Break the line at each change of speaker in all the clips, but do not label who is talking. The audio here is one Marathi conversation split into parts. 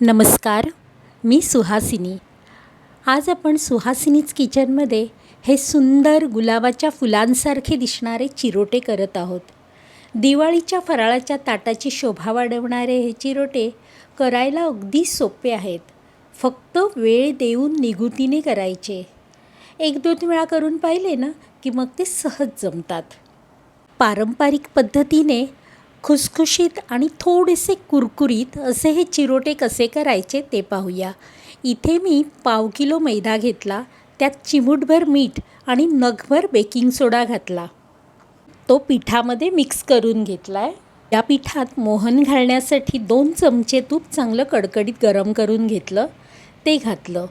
नमस्कार मी सुहासिनी. आज आपण सुहासिनीच किचनमध्ये हे सुंदर गुलाबाच्या फुलांसारखे दिसणारे चिरोटे करत आहोत. दिवाळीच्या फराळाच्या ताटाची शोभा वाढवणारे हे चिरोटे करायला अगदी सोपे आहेत. फक्त वेळ देऊन निगुतीने करायचे. एक दोन वेळा करून पाहिले ना की मग ते सहज जमतात. पारंपरिक पद्धतीने खुसखुशीत आणि थोडेसे कुरकुरीत असे हे चिरोटे कसे करायचे ते पाहूया. इथे मी पाव किलो मैदा घेतला त्यात चिमूटभर मीठ आणि नगभर बेकिंग सोडा घातला. तो पिठामध्ये मिक्स करून घेतला आहे या पिठात मोहन घालण्यासाठी दोन चमचे तूप चांगलं कडकडीत गरम करून घेतलं ते घातलं.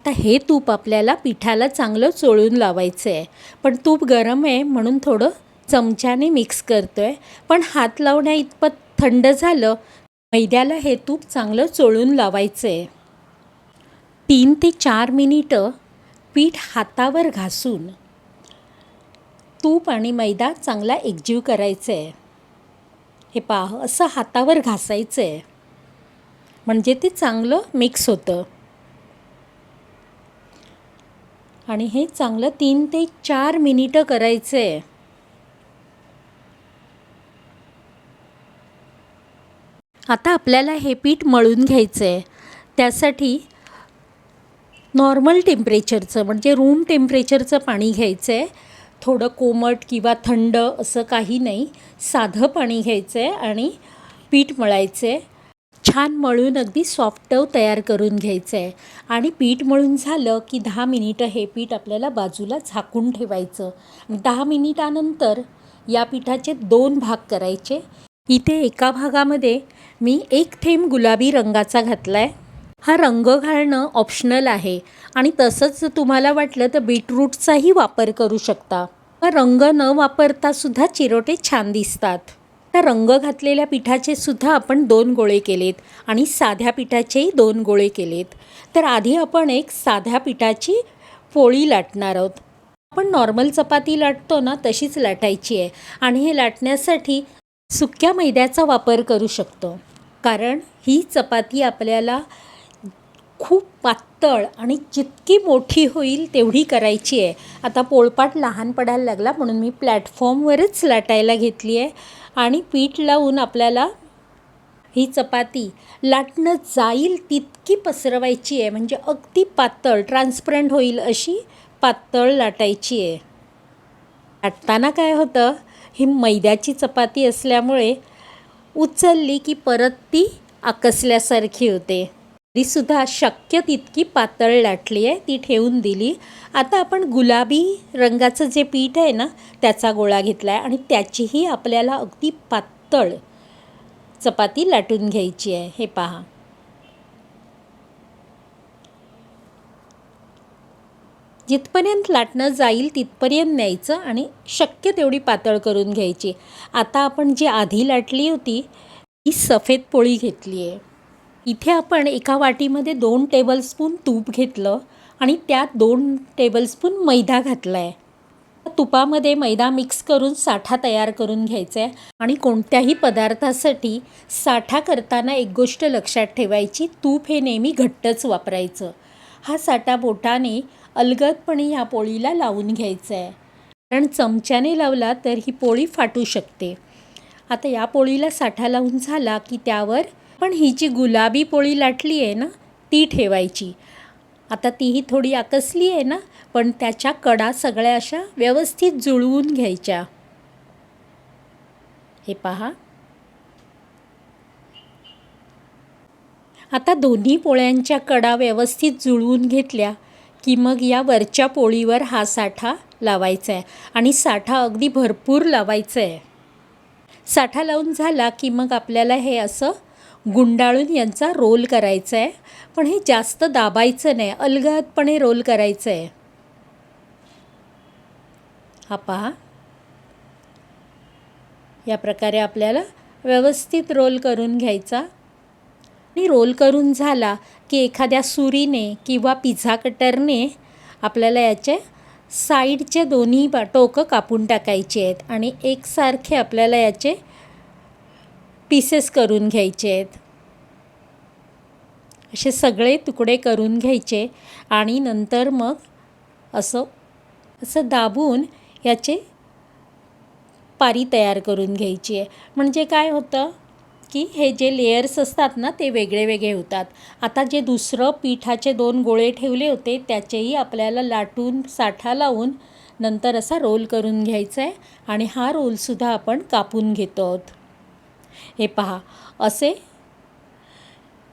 आता हे तूप आपल्याला पिठाला चांगलं चोळून लावायचं आहे पण तूप गरम आहे म्हणून थोडं चमच्याने मिक्स करतो आहे पण हात लावण्या इतपत थंड झालं मैद्याला हे तूप चांगलं चोळून लावायचं आहे तीन ते चार मिनिटं पीठ हातावर घासून तूप आणि मैदा चांगला एकजीव करायचं आहे हे पाह असं हातावर घासायचं आहे म्हणजे ते चांगलं मिक्स होतं. आणि हे चांगलं तीन ते चार मिनिटं करायचं आहे आता आपल्याला हे पीठ मळून घ्यायचं आहे त्यासाठी नॉर्मल टेम्परेचरचं म्हणजे रूम टेम्परेचरचं पाणी घ्यायचं आहे थोडं कोमट किंवा थंड असं काही नाही. साधं पाणी घ्यायचं आहे आणि पीठ मळायचं आहे छान मळून अगदी सॉफ्ट टव तयार करून घ्यायचं आहे आणि पीठ मळून झालं की दहा मिनिटं हे पीठ आपल्याला बाजूला झाकून ठेवायचं. दहा मिनिटानंतर या पिठाचे दोन भाग करायचे. इथे एका भागामध्ये मी एक थेंब गुलाबी रंगाचा घातला आहे हा रंग घालणं ऑप्शनल आहे आणि तसंच तुम्हाला वाटलं तर बीटरूटचाही वापर करू शकता. रंग न वापरता सुद्धा चिरोटे छान दिसतात. तर रंग घातलेल्या पिठाचे सुद्धा आपण दोन गोळे केलेत आणि साध्या पिठाचेही दोन गोळे केलेत. तर आधी आपण एक साध्या पिठाची पोळी लाटणार आहोत. आपण नॉर्मल चपाती लाटतो ना तशीच लाटायची आहे. आणि हे लाटण्यासाठी सुक्या मैद्याचा वापर करू शकतो. कारण ही चपाती आपल्याला खूप पातळ आणि जितकी मोठी होईल तेवढी करायची आहे. आता पोळपाट लहान पडायला लागला म्हणून मी प्लॅटफॉर्मवरच लाटायला घेतली आहे. आणि पीठ लावून आपल्याला ही चपाती लाटणं जाईल तितकी पसरवायची आहे. म्हणजे अगदी पातळ ट्रान्सपरंट होईल अशी पातळ लाटायची आहे. लाटताना काय होतं ही मैद्याची चपाती असल्यामुळे उचलली की परत ती आकसल्यासारखी होते. तरीसुद्धा शक्य तितकी पातळ लाटली आहे ती ठेवून दिली. आता आपण गुलाबी रंगाचं जे पीठ आहे ना त्याचा गोळा घेतला आहे आणि त्याचीही आपल्याला अगदी पातळ चपाती लाटून घ्यायची आहे. हे पहा. जिथपर्यंत लाटणं जाईल तिथपर्यंत न्यायचं आणि शक्य तेवढी पातळ करून घ्यायची. आता आपण जी आधी लाटली होती ती सफेद पोळी घेतली आहे. इथे आपण एका वाटीमध्ये दोन टेबलस्पून तूप घेतलं आणि त्यात दोन टेबलस्पून मैदा घातला आहे तुपामध्ये मैदा मिक्स करून साठा तयार करून घ्यायचा आहे आणि कोणत्याही पदार्थासाठी साठा करताना एक गोष्ट लक्षात ठेवायची तूप हे नेहमी घट्टच वापरायचं. हा साठा बोटाने अलगदपणे ह्या पोळीला लावून घ्यायचं आहे कारण चमच्याने लावला तर ही पोळी फाटू शकते. आता या पोळीला साठा लावून झाला की त्यावर पण ही जी गुलाबी पोळी लाटली आहे ना ती ठेवायची. आता तीही थोडी आकसली आहे ना पण त्याच्या कडा सगळ्या अशा व्यवस्थित जुळवून घ्यायच्या. हे पहा. आता दोन्ही पोळ्यांच्या कडा व्यवस्थित जुळवून घेतल्या. की मग या वरच्या पोळीवर हा साठा लावायचा आहे. आणि साठा अगदी भरपूर लावायचा आहे. साठा लावून झाला की मग आपल्याला हे असं गुंडाळून यांचा रोल करायचा आहे. पण हे जास्त दाबायचं नाही. अलगदपणे रोल करायचं आहे. हा पहा. या प्रकारे आपल्याला व्यवस्थित रोल करून घ्यायचा. आणि रोल करून झाला की एखाद्या सुरीने किंवा पिझ्झा कटरने आपल्याला याचे साईडचे दोन्ही बा टोकं कापून टाकायचे आहेत आणि एकसारखे आपल्याला याचे पीसेस करून घ्यायचे आहेत. असे सगळे तुकडे करून घ्यायचे आणि नंतर मग असं असं दाबून याचे पारी तयार करून घ्यायची आहे. म्हणजे काय होतं? की हे जे लेयर्स असतात ना ते वेगळे वेगळे होतात. आता जे दुसरं पिठाचे दोन गोळे ठेवले होते त्याचेही आपल्याला लाटून साठा लावून नंतर असा रोल करून घ्यायचा आहे आणि हा रोलसुद्धा आपण कापून घेतो आहोत. हे पहा असे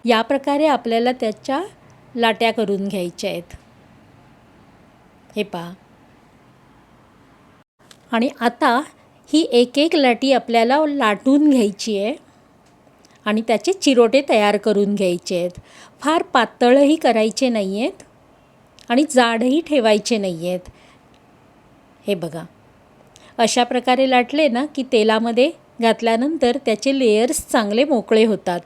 या प्रकारे आपल्याला त्याच्या लाट्या करून घ्यायच्या आहेत. हे पहा. आणि आता ही एक एक लाटी आपल्याला लाटून घ्यायची आहे आणि त्याचे चिरोटे तयार करून घ्यायचे आहेत फार पातळही करायचे नाही आहेत आणि जाडही ठेवायचे नाही आहेत हे बघा. अशा प्रकारे लाटले ना की तेलामध्ये घातल्यानंतर त्याचे लेयर्स चांगले मोकळे होतात.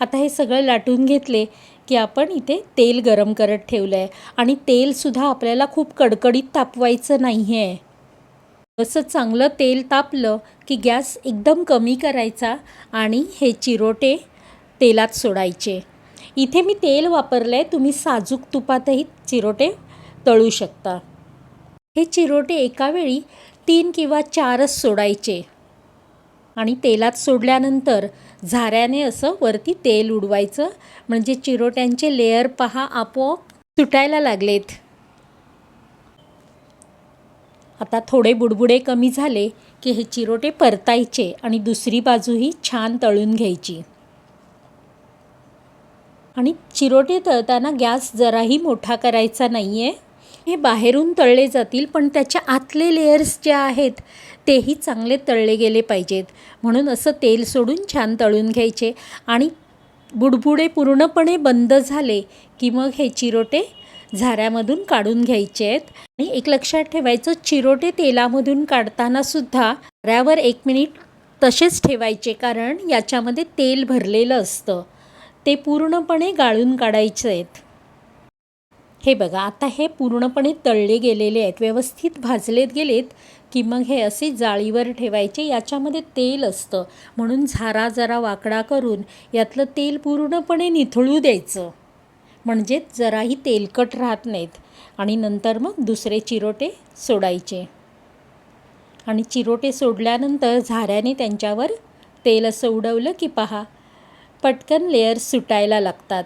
आता हे सगळं लाटून घेतले की आपण इथे तेल गरम करत ठेवलं आहे आणि तेलसुद्धा आपल्याला खूप कडकडीत तापवायचं नाही आहे असं चांगलं तेल तापलं की गॅस एकदम कमी करायचा आणि हे चिरोटे तेलात सोडायचे. इथे मी तेल वापरलं आहे तुम्ही साजूक तुपातही चिरोटे तळू शकता. हे चिरोटे एकावेळी तीन किंवा चारच सोडायचे आणि तेलात सोडल्यानंतर झाऱ्याने असं वरती तेल उडवायचं. म्हणजे चिरोट्यांचे लेअर पहा आपोआप सुटायला लागलेत. आता थोडे बुडबुडे कमी झाले की हे चिरोटे परतायचे आणि दुसरी बाजूही छान तळून घ्यायची. आणि चिरोटे तळताना गॅस जराही मोठा करायचा नाही आहे हे बाहेरून तळले जातील पण त्याच्या आतले लेयर्स जे आहेत तेही चांगले तळले गेले पाहिजेत. म्हणून असं तेल सोडून छान तळून घ्यायचे. आणि बुडबुडे पूर्णपणे बंद झाले की मग हे चिरोटे झाऱ्यामधून काढून घ्यायचे आहेत. आणि एक लक्षात ठेवायचं चिरोटे तेलामधून काढताना सुद्धा झाऱ्यावर एक मिनिट तसेच ठेवायचे कारण याच्यामध्ये तेल भरलेलं असतं. ते पूर्णपणे गाळून काढायचे आहेत. हे बघा आता हे पूर्णपणे तळले गेलेले आहेत व्यवस्थित भाजलेत गेलेत की मग हे असे जाळीवर ठेवायचे याच्यामध्ये तेल असतं. म्हणून झारा जरा वाकडा करून यातलं तेल पूर्णपणे निथळू द्यायचं. म्हणजेच जराही तेलकट राहत नाहीत. आणि नंतर मग दुसरे चिरोटे सोडायचे. आणि चिरोटे सोडल्यानंतर झाऱ्याने त्यांच्यावर तेल असं उडवलं की पहा पटकन लेअर सुटायला लागतात.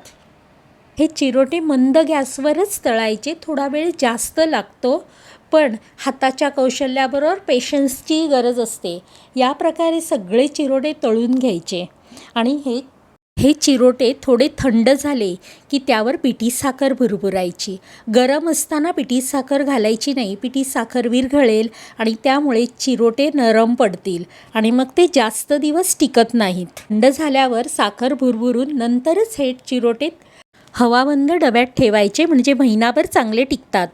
हे चिरोटे मंद गॅसवरच तळायचे थोडा वेळ जास्त लागतो पण हाताच्या कौशल्याबरोबर पेशन्सची गरज असते. या प्रकारे सगळे चिरोटे तळून घ्यायचे. आणि हे हे चिरोटे थोडे थंड झाले की त्यावर पिठी साखर भुरभुरायची. गरम असताना पिठी साखर घालायची नाही पिठी साखर विरघळेल आणि त्यामुळे चिरोटे नरम पडतील आणि मग ते जास्त दिवस टिकत नाहीत. थंड झाल्यावर साखर भुरभुरून नंतरच हे चिरोटे हवाबंद डब्यात ठेवायचे म्हणजे महिनाभर चांगले टिकतात.